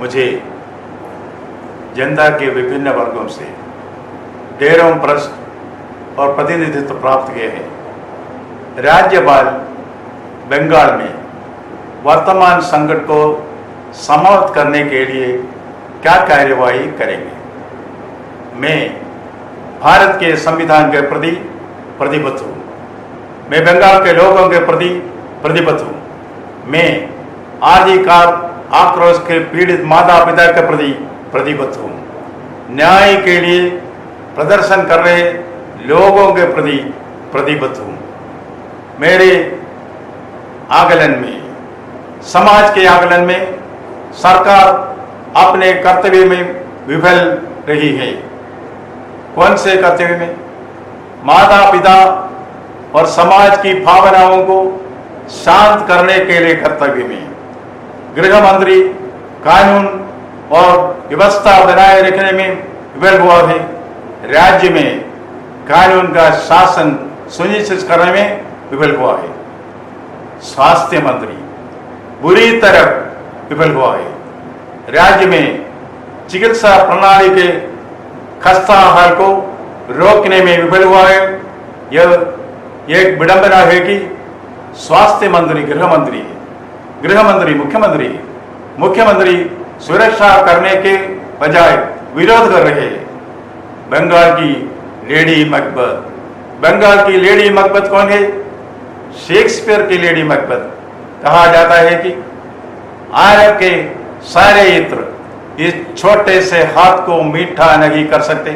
मुझे जनता के विभिन्न वर्गों से डेरों प्रश्न और प्रतिनिधित्व प्राप्त किए हैं। राज्यपाल बंगाल में वर्तमान संकट को समाप्त करने के लिए क्या कार्यवाही करेंगे? मैं भारत के संविधान के प्रति प्रतिबद्ध हूँ। मैं बंगाल के लोगों के प्रति प्रतिबद्ध हूँ। मैं आधिकार आक्रोश के पीड़ित माता पिता के प्रति प्रतिबद्ध। हूँ न्याय के लिए प्रदर्शन कर रहे लोगों के प्रति प्रतिबद्ध। हूँ मेरे आकलन में, समाज के आकलन में, सरकार अपने कर्तव्य में विफल रही है। कौन से कर्तव्य में? माता पिता और समाज की भावनाओं को शांत करने के लिए कर्तव्य में। गृह मंत्री कानून और व्यवस्था बनाए रखने में विफल हुआ है राज्य में कानून का शासन सुनिश्चित करने में विफल हुआ है स्वास्थ्य मंत्री बुरी तरह विफल हुआ है राज्य में चिकित्सा प्रणाली के खस्ता हाल को रोकने में विफल हुआ है यह एक विडंबना है कि स्वास्थ्य मंत्री गृह मंत्री गृह मंत्री मुख्यमंत्री मुख्यमंत्री सुरक्षा करने के बजाय विरोध कर रहे बंगाल की लेडी मकबत। बंगाल की लेडी मकबत कौन है? शेक्सपियर की लेडी मकबत। कहा जाता है कि आरब के सारे इत्र इस छोटे से हाथ को मीठा नहीं कर सकते।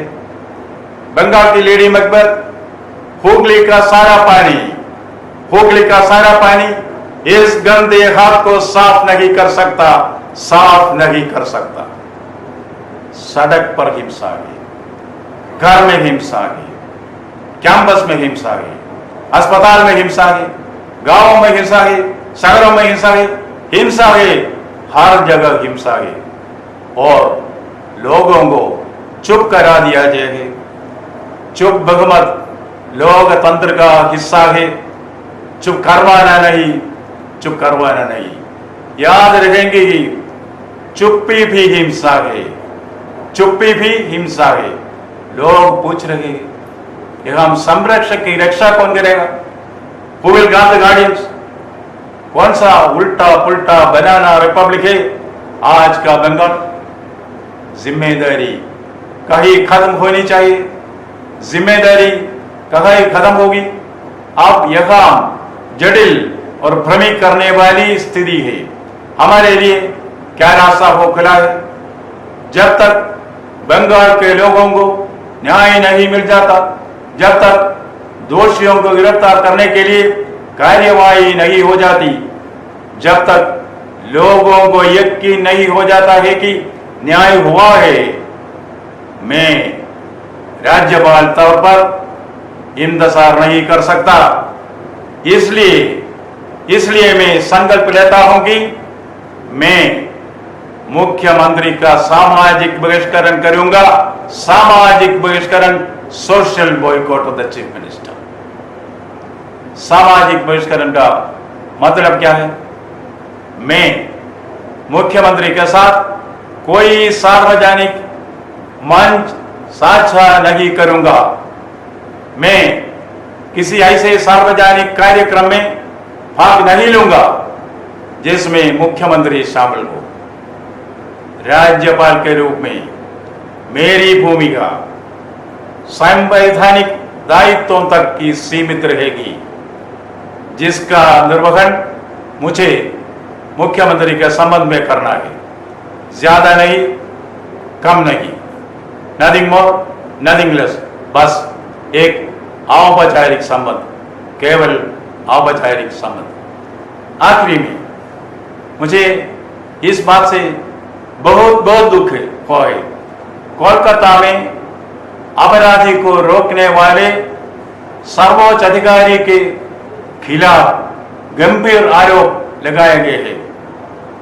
बंगाल की लेडी मकबत, हुगली का सारा पानी, हुगली का सारा पानी इस गंदे हाथ को साफ़ नहीं कर सकता, साफ़ नहीं कर सकता। सड़क पर हिंसा है, घर में हिंसा है, कैंपस में हिंसा है, अस्पताल में हिंसा है, गाँवों में हिंसा है, शहरों में हिंसा है हिंसा है, हर जगह हिंसा है। और लोगों को चुप करा दिया जाएगा चुप बहुमत लोकतंत्र का हिस्सा है, चुप करवाना नहीं। चुप करवाना नहीं। याद रखेंगे कि चुप्पी भी हिंसा है, चुप्पी भी हिंसा है। लोग पूछ रहे हैं हम संरक्षक की रक्षा कौन करेगा? हु विल गार्डियंस कौन सा उल्टा पुल्टा बनाना रिपब्लिक है आज का बंगाल? ज़िम्मेदारी कहीं खत्म होनी चाहिए। ज़िम्मेदारी कहीं खत्म होगी। अब यहाँ जटिल और भ्रमित करने वाली स्थिति है। हमारे लिए क्या रास्ता हो खुला है? जब तक बंगाल के लोगों को न्याय नहीं मिल जाता, जब तक दोषियों को गिरफ़्तार करने के लिए कार्यवाही नहीं हो जाती, जब तक लोगों को यकीन नहीं हो जाता है कि न्याय हुआ है। मैं राज्यपाल तौर पर इंतज़ार नहीं कर सकता। इसलिए इसलिए मैं संकल्प लेता हूँ कि मैं मुख्यमंत्री का सामाजिक बहिष्करण करूँगा। सामाजिक बहिष्करण social boycott of the chief minister सामाजिक बहिष्करण का मतलब क्या है? मैं मुख्यमंत्री के साथ कोई सार्वजनिक मंच साझा नहीं करूँगा। मैं किसी ऐसे सार्वजनिक कार्यक्रम में भाग नहीं लूँगा, जिसमें मुख्यमंत्री शामिल हो। राज्यपाल के रूप में मेरी भूमिका संवैधानिक दायित्वों तक की सीमित रहेगी, जिसका निर्वहन मुझे मुख्यमंत्री के संबंध में करना है। ज़्यादा नहीं, कम नहीं। Nothing more, nothing less. बस एक औपचारिक संबंध, केवल औपचारिक संबंध आखिरी में, मुझे इस बात से बहुत बहुत दुख है कोलकाता में अपराधी को रोकने वाले सर्वोच्च अधिकारी के खिलाफ गंभीर आरोप लगाए गए हैं।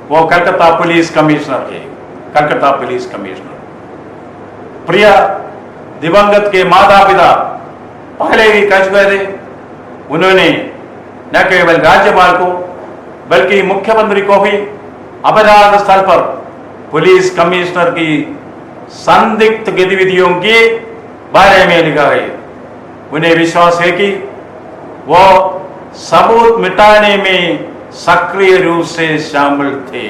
वो कलकत्ता पुलिस कमिश्नर है, कलकत्ता पुलिस कमिश्नर। प्रिया दिवंगत के माता पिता पहले ही कह चुके थे। उन्होंने न केवल राज्यपाल को बल्कि मुख्यमंत्री को भी अपराध स्थल पर पुलिस कमिश्नर की संदिग्ध गतिविधियों के बारे में लिखा है। उन्हें विश्वास है कि वो सबूत मिटाने में सक्रिय रूप से शामिल थे।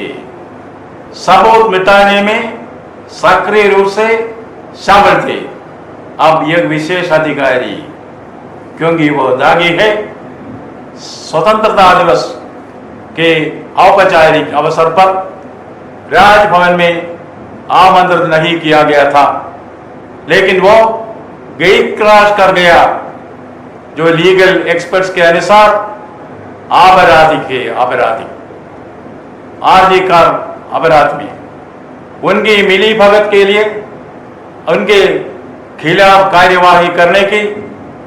सबूत मिटाने में सक्रिय रूप से शामिल थे। अब यह विशेष अधिकारी, क्योंकि वो दागी है स्वतंत्रता दिवस के औपचारिक अवसर पर राजभवन में आमंत्रित नहीं किया गया था। लेकिन वो गेट क्रॉस कर गया। जो लीगल एक्सपर्ट्स के अनुसार आपराधिक है आपराधिक आर्थिकार अपराध में। उनकी मिली भगत के लिए, उनके खिलाफ कार्यवाही करने की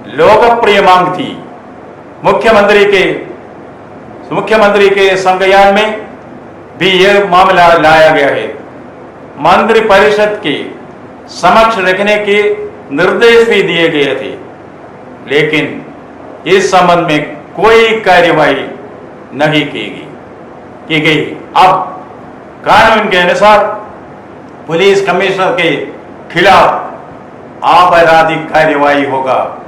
लोकप्रिय मांग थी। मुख्यमंत्री के मुख्यमंत्री के संज्ञान में भी यह मामला लाया गया है। मंत्री परिषद के समक्ष रखने के निर्देश भी दिए गए थे। लेकिन इस संबंध में कोई कार्यवाही नहीं की गई। की गई। अब कानून के अनुसार पुलिस कमिश्नर के खिलाफ आपराधिक कार्यवाही होगा।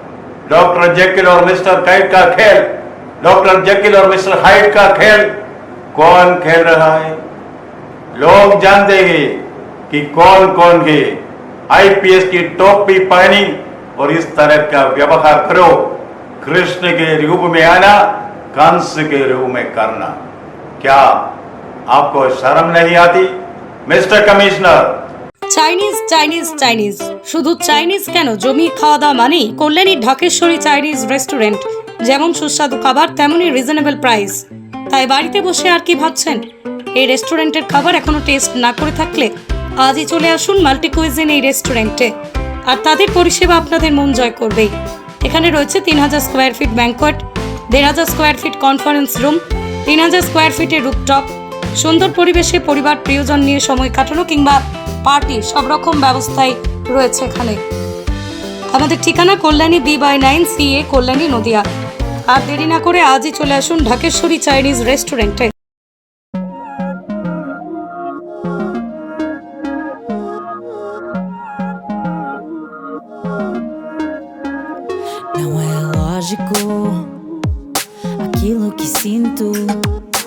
डॉक्टर जेकिल और मिस्टर कैट का खेल, डॉक्टर जेकिल और मिस्टर हाइट का खेल। कौन खेल रहा है? लोग जानते हैं कि कौन कौन है। आईपीएस की टोपी पहनी और इस तरह का व्यवहार करो। कृष्ण के रूप में आना, कंस के रूप में करना। क्या आपको शर्म नहीं आती, mister commissioner? Chinese Chinese Chinese. শুধু চাইনিজ কেন? জমি খাওয়া দাওয়া মানেই কল্যাণী ঢাকেশ্বরী চাইনিজ রেস্টুরেন্ট। যেমন সুস্বাদু খাবার, তেমনই রিজনেবল প্রাইস তাই বাড়িতে বসে আর কি ভাবছেন? এই রেস্টুরেন্টের খাবার এখনও টেস্ট না করে থাকলে আজই চলে আসুন মাল্টি কুইজিন এই রেস্টুরেন্টে। আর তাদের পরিষেবা আপনাদের মন জয় করবেই। এখানে রয়েছে তিন হাজার স্কোয়ার ফিট ব্যাঙ্কোয়েট দেড় হাজার স্কোয়ার ফিট কনফারেন্স রুম তিন হাজার স্কোয়ার ফিটের রুপটপ সুন্দর পরিবেশে পরিবার, প্রিয়জন নিয়ে সময় কাটানো কিংবা পার্টি, সব রকম ব্যবস্থাই রয়েছে এখানে। আমাদের ঠিকানা Kalyani B by nine C A, Kalyani Nadia. আর দেরি না করে আজই চলে আসুন ঢাকেশ্বরী চাইনিজ রেস্টুরেন্টে। Não é lógico aquilo que sinto.